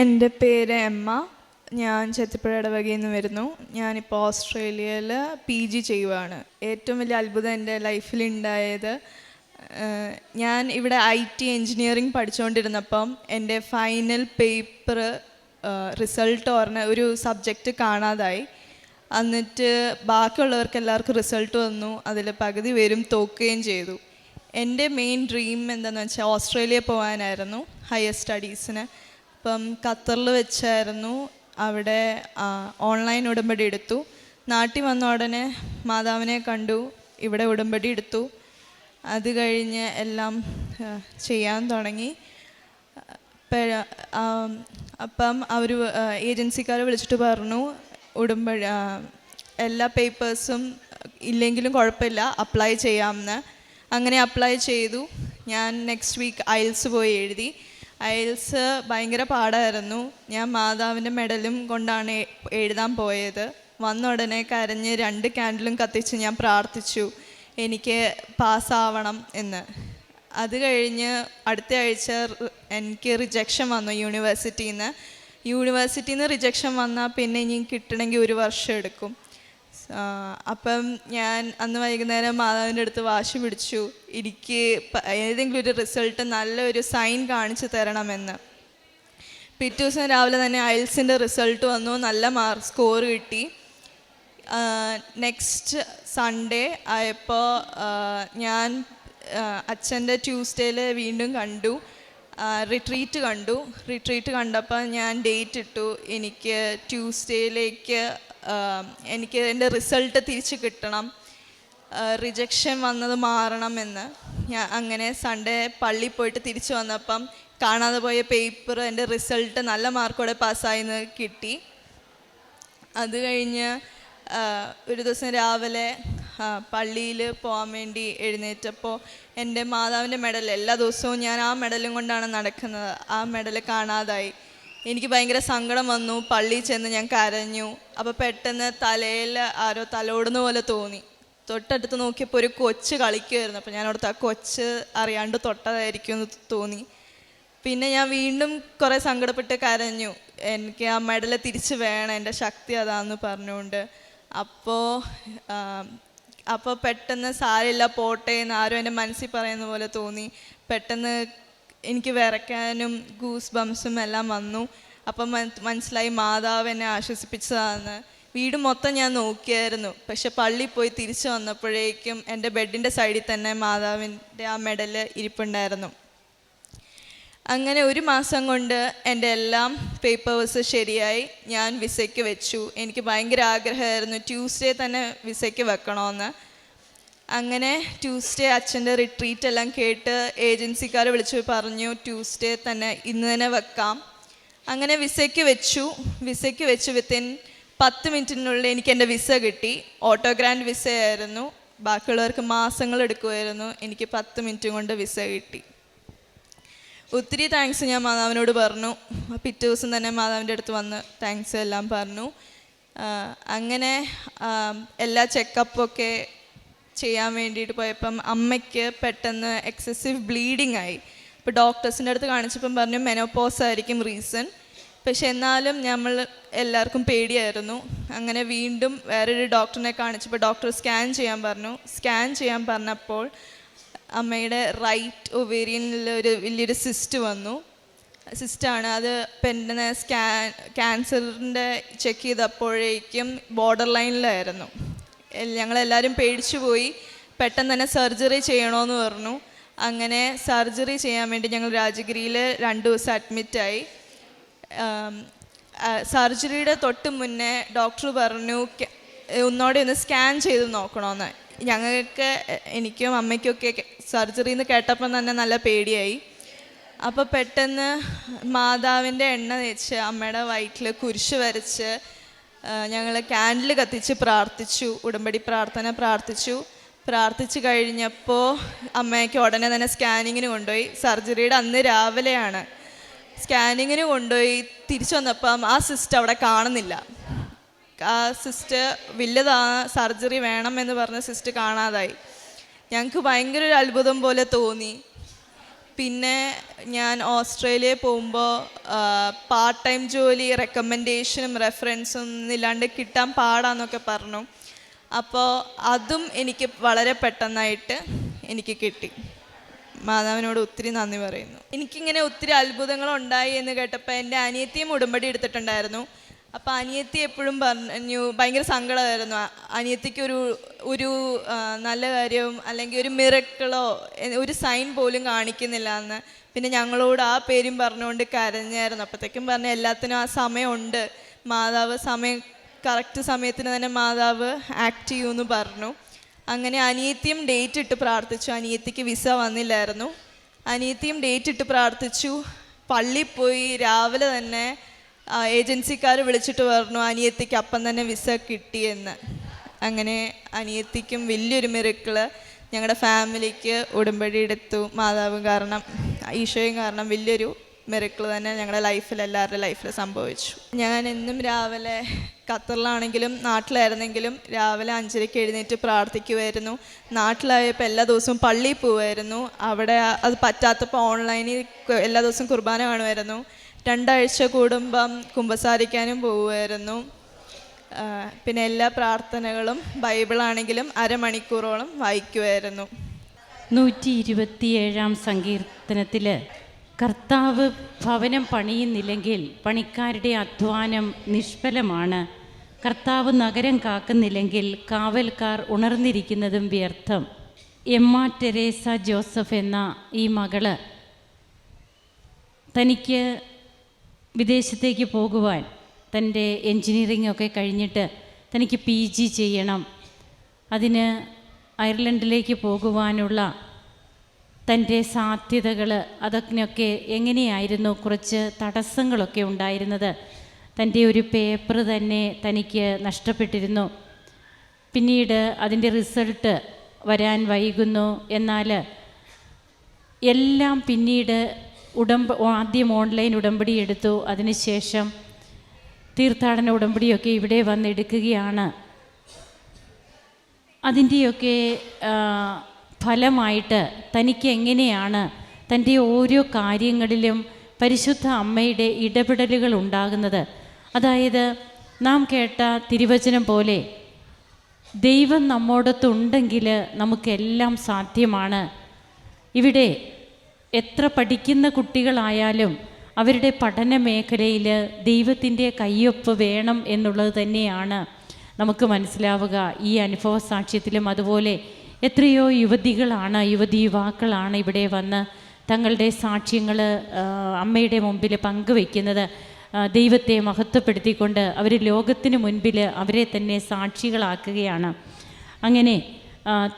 എന്റെ പേര് എമ്മ. ഞാൻ ചെത്തിപ്പുഴ ഇടവകയിൽ നിന്ന് വരുന്നു. ഞാനിപ്പോൾ ഓസ്ട്രേലിയയിൽ പി ജി ചെയ്യുവാണ്. ഏറ്റവും വലിയ അത്ഭുതം എന്റെ ലൈഫിൽ ഉണ്ടായത് ഞാൻ ഇവിടെ ഐ ടി എൻജിനീയറിംഗ് പഠിച്ചുകൊണ്ടിരുന്നപ്പം എന്റെ ഫൈനൽ പേപ്പർ റിസൾട്ട് പറഞ്ഞ ഒരു സബ്ജക്റ്റ് കാണാതായി. എന്നിട്ട് ബാക്കിയുള്ളവർക്ക് എല്ലാവർക്കും റിസൾട്ട് വന്നു. അതിൽ പകുതി പേരും തോക്കുകയും ചെയ്തു. എന്റെ മെയിൻ ഡ്രീം എന്താണെന്ന് വെച്ചാൽ ഓസ്ട്രേലിയ പോകാനായിരുന്നു ഹയർ സ്റ്റഡീസിന്. അപ്പം ഖത്തറിൽ വെച്ചായിരുന്നു അവിടെ ഓൺലൈൻ ഉടമ്പടി എടുത്തു. നാട്ടിൽ വന്ന ഉടനെ മാതാവിനെ കണ്ടു ഇവിടെ ഉടമ്പടി എടുത്തു. അത് കഴിഞ്ഞ് എല്ലാം ചെയ്യാൻ തുടങ്ങി. അപ്പം അവർ ഏജൻസിക്കാരെ വിളിച്ചിട്ട് പറഞ്ഞു ഉടമ്പടി എല്ലാ പേപ്പേഴ്സും ഇല്ലെങ്കിലും കുഴപ്പമില്ല അപ്ലൈ ചെയ്യാമെന്ന് അങ്ങനെ അപ്ലൈ ചെയ്തു. ഞാൻ നെക്സ്റ്റ് വീക്ക് ഐൽസ് പോയി എഴുതി. അയൽസ് ഭയങ്കര പാടായിരുന്നു. ഞാൻ മാതാവിന്റെ മെഡലും കൊണ്ടാണ് എഴുതാൻ പോയത്. വന്ന ഉടനെ കരഞ്ഞ് രണ്ട് ക്യാൻഡിലും കത്തിച്ച് ഞാൻ പ്രാർത്ഥിച്ചു എനിക്ക് പാസ്സാവണം എന്ന്. അത് കഴിഞ്ഞ് അടുത്ത ആഴ്ച എനിക്ക് റിജക്ഷൻ വന്നു യൂണിവേഴ്സിറ്റിയിൽ നിന്ന് യൂണിവേഴ്സിറ്റിയിൽ നിന്ന് റിജക്ഷൻ വന്നാൽ പിന്നെ ഇനി കിട്ടണമെങ്കിൽ ഒരു വർഷം എടുക്കും. അപ്പം ഞാൻ അന്ന് വൈകുന്നേരം മാതാവിന്റെ അടുത്ത് വാശി പിടിച്ചു. എനിക്ക് ഏതെങ്കിലും ഒരു റിസൾട്ട് നല്ലൊരു സൈൻ കാണിച്ചു തരണമെന്ന്. പിറ്റേ ദിവസം രാവിലെ തന്നെ അയൽസിന്റെ റിസൾട്ട് വന്നു. നല്ല മാർക്ക് സ്കോർ കിട്ടി. നെക്സ്റ്റ് സൺഡേ ആയപ്പോൾ ഞാൻ അച്ഛന്റെ ട്യൂസ്ഡേയിൽ വീണ്ടും കണ്ടു. റിട്രീറ്റ് കണ്ടു. റിട്രീറ്റ് കണ്ടപ്പോൾ ഞാൻ ഡേറ്റ് ഇട്ടു. എനിക്ക് ട്യൂസ്ഡേയിലേക്ക് എനിക്ക് എന്റെ റിസൾട്ട് തിരിച്ച് കിട്ടണം. റിജക്ഷൻ വന്നത് മാറണമെന്ന് ഞാൻ അങ്ങനെ സൺഡേ പള്ളി പോയിട്ട് തിരിച്ചു വന്നപ്പം കാണാതെ പോയ പേപ്പർ എന്റെ റിസൾട്ട് നല്ല മാർക്കോടെ പാസ്സായിന്ന് കിട്ടി. അത് കഴിഞ്ഞ് ഒരു ദിവസം രാവിലെ പള്ളിയിൽ പോകാൻ വേണ്ടി എഴുന്നേറ്റപ്പോൾ എന്റെ മാതാവിന്റെ മെഡൽ എല്ലാ ദിവസവും ഞാൻ ആ മെഡലും കൊണ്ടാണ് നടക്കുന്നത്. ആ മെഡൽ കാണാതായി. എനിക്ക് ഭയങ്കര സങ്കടം വന്നു. പള്ളിയിൽ ചെന്ന് ഞാൻ കരഞ്ഞു. അപ്പോൾ പെട്ടെന്ന് തലയിൽ ആരോ തലോടുന്ന പോലെ തോന്നി. തൊട്ടടുത്ത് നോക്കിയപ്പോൾ ഒരു കൊച്ച് കളിക്കുമായിരുന്നു അപ്പോൾ ഞാൻ അവിടുത്തെ ആ കൊച്ച് അറിയാണ്ട് തൊട്ടതായിരിക്കും എന്ന് തോന്നി. പിന്നെ ഞാൻ വീണ്ടും കുറേ സങ്കടപ്പെട്ട് കരഞ്ഞു. എനിക്ക് ആ മെഡൽ തിരിച്ച് വേണം. എന്റെ ശക്തി അതാന്ന് പറഞ്ഞുകൊണ്ട്. അപ്പോൾ അപ്പോൾ പെട്ടെന്ന് സാരില്ല പോട്ടെ എന്ന് ആരും എന്റെ മനസ്സിൽ പറയുന്ന പോലെ തോന്നി. പെട്ടെന്ന് എനിക്ക് വിറയ്ക്കാനും ഗൂസ് ബംസും എല്ലാം വന്നു. അപ്പം മനസ്സിലായി മാതാവ് എന്നെ ആശ്വസിപ്പിച്ചതാണ് വീട് മൊത്തം ഞാൻ നോക്കിയായിരുന്നു. പക്ഷെ പള്ളി പോയി തിരിച്ചു വന്നപ്പോഴേക്കും എന്റെ ബെഡിന്റെ സൈഡിൽ തന്നെ മാതാവിന്റെ ആ മെഡൽ ഇരിപ്പുണ്ടായിരുന്നു. അങ്ങനെ ഒരു മാസം കൊണ്ട് എന്റെ എല്ലാം പേപ്പേഴ്സ് ശരിയായി. ഞാൻ വിസയ്ക്ക് വെച്ചു. എനിക്ക് ഭയങ്കര ആഗ്രഹമായിരുന്നു. ട്യൂസ്ഡേ തന്നെ വിസയ്ക്ക് വെക്കണമെന്ന്. അങ്ങനെ ട്യൂസ്ഡേ അച്ഛന്റെ റിട്രീറ്റ് എല്ലാം കേട്ട് ഏജൻസിക്കാർ വിളിച്ചു പറഞ്ഞു ട്യൂസ്ഡേ തന്നെ ഇന്ന് തന്നെ വെക്കാം. അങ്ങനെ വിസയ്ക്ക് വെച്ചു. വിസയ്ക്ക് വെച്ച് വിത്തിൻ പത്ത് മിനിറ്റിനുള്ളിൽ എനിക്ക് എന്റെ വിസ കിട്ടി. ഓട്ടോ ഗ്രാൻഡ് വിസയായിരുന്നു. ബാക്കിയുള്ളവർക്ക് മാസങ്ങൾ എടുക്കുമായിരുന്നു. എനിക്ക് പത്ത് മിനിറ്റ് കൊണ്ട് വിസ കിട്ടി. ഒത്തിരി താങ്ക്സ് ഞാൻ മാതാവിനോട് പറഞ്ഞു. പിറ്റേ ദിവസം തന്നെ മാതാവിന്റെ അടുത്ത് വന്ന് താങ്ക്സ് എല്ലാം പറഞ്ഞു. അങ്ങനെ എല്ലാ ചെക്കപ്പൊക്കെ ചെയ്യാൻ വേണ്ടിയിട്ട് പോയപ്പം അമ്മയ്ക്ക് പെട്ടെന്ന് എക്സസീവ് ബ്ലീഡിങ് ആയി. അപ്പോൾ ഡോക്ടേഴ്സിന്റെ അടുത്ത് കാണിച്ചപ്പം പറഞ്ഞു മെനോപോസ് ആയിരിക്കും റീസൺ. പക്ഷെ എന്നാലും നമ്മൾ എല്ലാവർക്കും പേടിയായിരുന്നു. അങ്ങനെ വീണ്ടും വേറൊരു ഡോക്ടറിനെ കാണിച്ചപ്പോൾ ഡോക്ടർ സ്കാൻ ചെയ്യാൻ പറഞ്ഞു. സ്കാൻ ചെയ്യാൻ പറഞ്ഞപ്പോൾ അമ്മയുടെ റൈറ്റ് ഒവേരിയനിൽ ഒരു വലിയൊരു സിസ്റ്റ് വന്നു. സിസ്റ്റാണ് അത് പെട്ടെന്ന് സ്കാൻ ക്യാൻസറിന്റെ ചെക്ക് ചെയ്തപ്പോഴേക്കും ബോർഡർ ലൈനിലായിരുന്നു. ഞങ്ങളെല്ലാവരും പേടിച്ചു പോയി. പെട്ടെന്ന് തന്നെ സർജറി ചെയ്യണമെന്ന് പറഞ്ഞു. അങ്ങനെ സർജറി ചെയ്യാൻ വേണ്ടി ഞങ്ങൾ രാജഗിരിയിൽ രണ്ട് ദിവസം അഡ്മിറ്റായി സർജറിയുടെ തൊട്ട് മുന്നേ ഡോക്ടർ പറഞ്ഞു ഒന്നോടെ ഒന്ന് സ്കാൻ ചെയ്ത് നോക്കണമെന്ന് ഞങ്ങൾക്ക് എനിക്കും അമ്മയ്ക്കൊക്കെ സർജറി എന്ന് കേട്ടപ്പം തന്നെ നല്ല പേടിയായി. അപ്പോൾ പെട്ടെന്ന് മാതാവിന്റെ എണ്ണ തേച്ച് അമ്മയുടെ വയറ്റിൽ കുരിശ് വരച്ച് ഞങ്ങൾ ക്യാൻഡിൽ കത്തിച്ച് പ്രാർത്ഥിച്ചു ഉടമ്പടി പ്രാർത്ഥന പ്രാർത്ഥിച്ചു. പ്രാർത്ഥിച്ചു കഴിഞ്ഞപ്പോൾ അമ്മയ്ക്ക് ഉടനെ തന്നെ സ്കാനിങ്ങിന് കൊണ്ടുപോയി. സർജറിയുടെ അന്ന് രാവിലെയാണ്. സ്കാനിങ്ങിന് കൊണ്ടുപോയി തിരിച്ചു വന്നപ്പം ആ സിസ്റ്റർ അവിടെ കാണുന്നില്ല. ആ സിസ്റ്റർ വലുതാ സർജറി വേണം എന്ന് പറഞ്ഞ സിസ്റ്റർ കാണാതായി. ഞങ്ങൾക്ക് ഭയങ്കര ഒരു അത്ഭുതം പോലെ തോന്നി. പിന്നെ ഞാൻ ഓസ്ട്രേലിയ പോകുമ്പോൾ പാർട്ട് ടൈം ജോലി റെക്കമെൻഡേഷനും റെഫറൻസും ഇല്ലാണ്ട് കിട്ടാൻ പാടാന്നൊക്കെ പറഞ്ഞു. അപ്പോൾ അതും എനിക്ക് വളരെ പെട്ടെന്നായിട്ട് എനിക്ക് കിട്ടി. മാതാവിനോട് ഒത്തിരി നന്ദി പറയുന്നു. എനിക്കിങ്ങനെ ഒത്തിരി അത്ഭുതങ്ങൾ ഉണ്ടായി എന്ന് കേട്ടപ്പോൾ എന്റെ അനിയത്തിയും ഉടമ്പടി എടുത്തിട്ടുണ്ടായിരുന്നു. അപ്പോൾ അനിയത്തി എപ്പോഴും പറഞ്ഞു ഭയങ്കര സങ്കടമായിരുന്നു. അനിയത്തിക്ക് ഒരു ഒരു നല്ല കാര്യവും അല്ലെങ്കിൽ ഒരു മിറക്കിളോ ഒരു സൈൻ പോലും കാണിക്കുന്നില്ല എന്ന് പിന്നെ ഞങ്ങളോട് ആ പേരും പറഞ്ഞുകൊണ്ട് കരഞ്ഞായിരുന്നു. അപ്പോഴത്തേക്കും പറഞ്ഞ എല്ലാത്തിനും ആ സമയമുണ്ട്. മാതാവ് സമയം കറക്റ്റ് സമയത്തിന് തന്നെ മാതാവ് ആക്ട് ചെയ്യുമെന്ന് പറഞ്ഞു. അങ്ങനെ അനിയത്തിയും ഡേറ്റ് ഇട്ട് പ്രാർത്ഥിച്ചു. അനിയത്തിക്ക് വിസ വന്നില്ലായിരുന്നു. അനിയത്തിയും ഡേറ്റ് ഇട്ട് പ്രാർത്ഥിച്ചു. പള്ളിയിൽ പോയി രാവിലെ തന്നെ ഏജൻസിക്കാർ വിളിച്ചിട്ട് പറഞ്ഞു അനിയത്തിക്ക് അപ്പം തന്നെ വിസ കിട്ടിയെന്ന് അങ്ങനെ അനിയത്തിക്കും വലിയൊരു മിറക്കിൾ ഞങ്ങളുടെ ഫാമിലിക്ക് ഉടമ്പടി എടുത്തു മാതാവും കാരണം ഈശോയും കാരണം വലിയൊരു മിറക്കിൾ തന്നെ ഞങ്ങളുടെ ലൈഫിൽ എല്ലാവരുടെ ലൈഫിൽ സംഭവിച്ചു. ഞാൻ എന്നും രാവിലെ ഖത്തറിലാണെങ്കിലും നാട്ടിലായിരുന്നെങ്കിലും രാവിലെ അഞ്ചരയ്ക്ക് എഴുന്നേറ്റ് പ്രാർത്ഥിക്കുമായിരുന്നു നാട്ടിലായപ്പോൾ എല്ലാ ദിവസവും പള്ളിയിൽ പോവുമായിരുന്നു അവിടെ അത് പറ്റാത്തപ്പോൾ ഓൺലൈനിൽ എല്ലാ ദിവസവും കുർബാന കാണുമായിരുന്നു രണ്ടാഴ്ച കൂടുമ്പം കുമ്പസാരിക്കാനും പോവുമായിരുന്നു. പിന്നെ എല്ലാ പ്രാർത്ഥനകളും ബൈബിളാണെങ്കിലും അരമണിക്കൂറോളം വായിക്കുമായിരുന്നു. നൂറ്റി ഇരുപത്തിയേഴാം സങ്കീർത്തനത്തിൽ കർത്താവ് ഭവനം പണിയുന്നില്ലെങ്കിൽ പണിക്കാരുടെ അധ്വാനം നിഷ്ഫലമാണ്. കർത്താവ് നഗരം കാക്കുന്നില്ലെങ്കിൽ കാവൽക്കാർ ഉണർന്നിരിക്കുന്നതും വ്യർത്ഥം. എമ്മ ടെരേസ ജോസഫ് എന്ന ഈ മകൾ തനിക്ക് വിദേശത്തേക്ക് പോകുവാൻ തന്റെ എൻജിനീയറിംഗ് ഒക്കെ കഴിഞ്ഞിട്ട് തനിക്ക് പി ജി ചെയ്യണം. അതിന് അയർലൻഡിലേക്ക് പോകുവാനുള്ള തന്റെ സാധ്യതകൾ അതൊക്കെ എങ്ങനെയായിരുന്നു? കുറച്ച് തടസ്സങ്ങളൊക്കെ ഉണ്ടായിരുന്നത്. തന്റെ ഒരു പേപ്പർ തന്നെ തനിക്ക് നഷ്ടപ്പെട്ടിരുന്നു. പിന്നീട് അതിന്റെ റിസൾട്ട് വരാൻ വൈകുന്നു. എന്നാൽ എല്ലാം പിന്നീട് ഉടമ്പ ആദ്യം ഓൺലൈൻ ഉടമ്പടി എടുത്തു. അതിനുശേഷം തീർത്ഥാടന ഉടമ്പടിയൊക്കെ ഇവിടെ വന്ന് എടുക്കുകയാണ് അതിന്റെയൊക്കെ ഫലമായിട്ട് തനിക്ക് എങ്ങനെയാണ് തന്റെ ഓരോ കാര്യങ്ങളിലും പരിശുദ്ധ അമ്മയുടെ ഇടപെടലുകൾ ഉണ്ടാകുന്നത്? അതായത് നാം കേട്ട തിരുവചനം പോലെ ദൈവം നമ്മോടൊത്തുണ്ടെങ്കിൽ നമുക്കെല്ലാം സാധ്യമാണ്. ഇവിടെ എത്ര പഠിക്കുന്ന കുട്ടികളായാലും അവരുടെ പഠന മേഖലയിൽ ദൈവത്തിന്റെ കയ്യൊപ്പ് വേണം എന്നുള്ളത് തന്നെയാണ് നമുക്ക് മനസ്സിലാവുക. ഈ അനുഭവ സാക്ഷ്യത്തിലും അതുപോലെ എത്രയോ യുവതികളാണ് യുവതി യുവാക്കളാണ് ഇവിടെ വന്ന് തങ്ങളുടെ സാക്ഷ്യങ്ങൾ അമ്മയുടെ മുമ്പിൽ പങ്കുവയ്ക്കുന്നത്. ദൈവത്തെ മഹത്വപ്പെടുത്തിക്കൊണ്ട് അവർ ലോകത്തിന് മുൻപിൽ അവരെ തന്നെ സാക്ഷികളാക്കുകയാണ്. അങ്ങനെ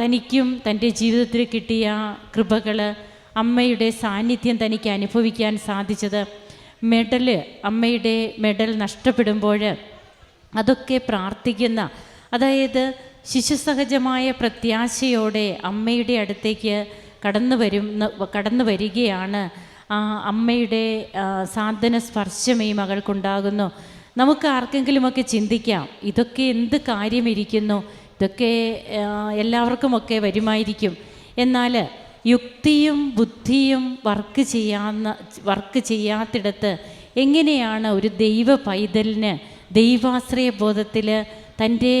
തനിക്കും തന്റെ ജീവിതത്തിൽ കിട്ടിയ കൃപകൾ അമ്മയുടെ സാന്നിധ്യം തനിക്ക് അനുഭവിക്കാൻ സാധിച്ചത്. മെഡൽ അമ്മയുടെ മെഡൽ നഷ്ടപ്പെടുമ്പോൾ അതൊക്കെ പ്രാർത്ഥിക്കുന്ന അതായത് ശിശുസഹജമായ പ്രത്യാശയോടെ അമ്മയുടെ അടുത്തേക്ക് കടന്നു വരും കടന്നു വരികയാണ്. അമ്മയുടെ സാന്ത്വന സ്പർശം ഈ മകൾക്കുണ്ടാകുന്നു. നമുക്ക് ആർക്കെങ്കിലുമൊക്കെ ചിന്തിക്കാം ഇതൊക്കെ എന്ത് കാര്യമിരിക്കുന്നു? ഇതൊക്കെ എല്ലാവർക്കുമൊക്കെ വരുമായിരിക്കും. എന്നാൽ യുക്തിയും ബുദ്ധിയും വർക്ക് ചെയ്യാവുന്ന വർക്ക് ചെയ്യാത്തിടത്ത് എങ്ങനെയാണ് ഒരു ദൈവ പൈതലിന് ദൈവാശ്രയ ബോധത്തിൽ തന്റെ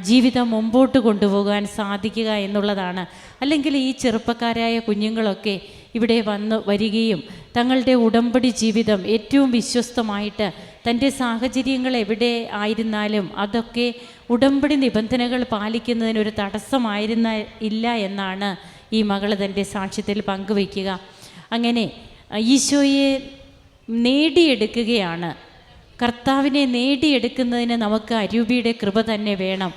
ജീവിതം മുമ്പോട്ട് കൊണ്ടുപോകാൻ സാധിക്കുക എന്നുള്ളതാണ്. അല്ലെങ്കിൽ ഈ ചെറുപ്പക്കാരായ കുഞ്ഞുങ്ങളൊക്കെ ഇവിടെ വന്ന് വരികയും തങ്ങളുടെ ഉടമ്പടി ജീവിതം ഏറ്റവും വിശ്വസ്തമായിട്ട് തന്റെ സാഹചര്യങ്ങൾ എവിടെ ആയിരുന്നാലും അതൊക്കെ ഉടമ്പടി നിബന്ധനകൾ പാലിക്കുന്നതിനൊരു തടസ്സമായിരുന്ന ഇല്ല എന്നാണ് ഈ മകൾ തന്റെ സാക്ഷ്യത്തിൽ പങ്കുവയ്ക്കുക. അങ്ങനെ ഈശോയെ നേടിയെടുക്കുകയാണ്. കർത്താവിനെ നേടിയെടുക്കുന്നതിന് നമുക്ക് അരൂപിയുടെ കൃപ തന്നെ വേണം.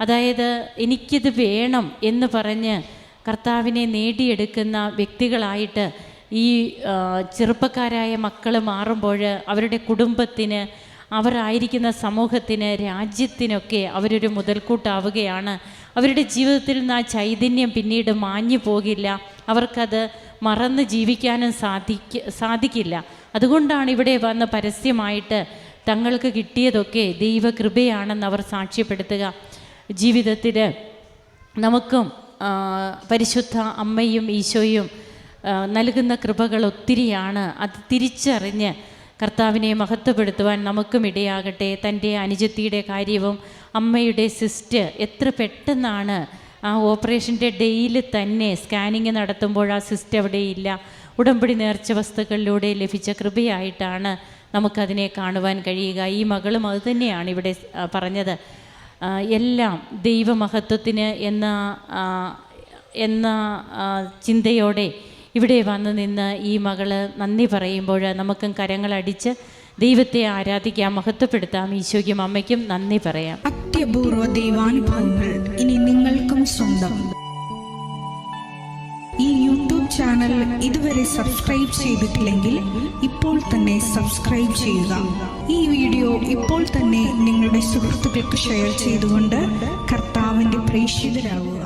അതായത് എനിക്കിത് വേണം എന്ന് പറഞ്ഞ് കർത്താവിനെ നേടിയെടുക്കുന്ന വ്യക്തികളായിട്ട് ഈ ചെറുപ്പക്കാരായ മക്കൾ മാറുമ്പോൾ അവരുടെ കുടുംബത്തിന് അവരായിരിക്കുന്ന സമൂഹത്തിന് രാജ്യത്തിനൊക്കെ അവരൊരു മുതൽക്കൂട്ടാവുകയാണ്. അവരുടെ ജീവിതത്തിൽ നിന്ന് ആ ചൈതന്യം പിന്നീട് മാഞ്ഞു പോകില്ല. അവർക്കത് മറന്ന് ജീവിക്കാനും സാധിക്ക സാധിക്കില്ല. അതുകൊണ്ടാണ് ഇവിടെ വന്ന് പരസ്യമായിട്ട് തങ്ങൾക്ക് കിട്ടിയതൊക്കെ ദൈവകൃപയാണെന്ന് അവർ സാക്ഷ്യപ്പെടുത്തുക. ജീവിതത്തിൽ നമുക്കും പരിശുദ്ധ അമ്മയും ഈശോയും നൽകുന്ന കൃപകൾ ഒത്തിരിയാണ്. അത് തിരിച്ചറിഞ്ഞ് കർത്താവിനെ മഹത്വപ്പെടുത്തുവാൻ നമുക്കും ഇടയാകട്ടെ. തന്റെ അനുജത്തിയുടെ കാര്യവും അമ്മയുടെ സിസ്റ്റ് എത്ര പെട്ടെന്നാണ് ആ ഓപ്പറേഷന്റെ ഡേയിൽ തന്നെ സ്കാനിങ് നടത്തുമ്പോൾ ആ സിസ്റ്റ് അവിടെയില്ല. ഉടമ്പടി നേർച്ച വസ്തുക്കളിലൂടെ ലഭിച്ച കൃപയായിട്ടാണ് നമുക്കതിനെ കാണുവാൻ കഴിയുക. ഈ മകളും അതുതന്നെയാണ് ഇവിടെ പറഞ്ഞത്. എല്ലാം ദൈവമഹത്വത്തിന് എന്ന എന്ന ചിന്തയോടെ ഇവിടെ വന്ന് നിന്ന് ഈ മകൾ നന്ദി പറയുമ്പോൾ നമുക്കും കരങ്ങളടിച്ച് ദൈവത്തെ ആരാധിക്കാം മഹത്വപ്പെടുത്താം. ഈശോയ്ക്കും അമ്മയ്ക്കും നന്ദി പറയാം. അത്യപൂർവ ദൈവാനുഭവങ്ങൾ ഇനി നിങ്ങൾക്കും സ്വന്തം. ഈ യൂട്യൂബ് ചാനൽ ഇതുവരെ സബ്സ്ക്രൈബ് ചെയ്തിട്ടില്ലെങ്കിൽ ഇപ്പോൾ തന്നെ സബ്സ്ക്രൈബ് ചെയ്യുക. ഈ വീഡിയോ ഇപ്പോൾ തന്നെ നിങ്ങളുടെ സുഹൃത്തുക്കൾക്ക് ഷെയർ ചെയ്തുകൊണ്ട് കർത്താവിന്റെ പ്രേക്ഷിതരാകുക.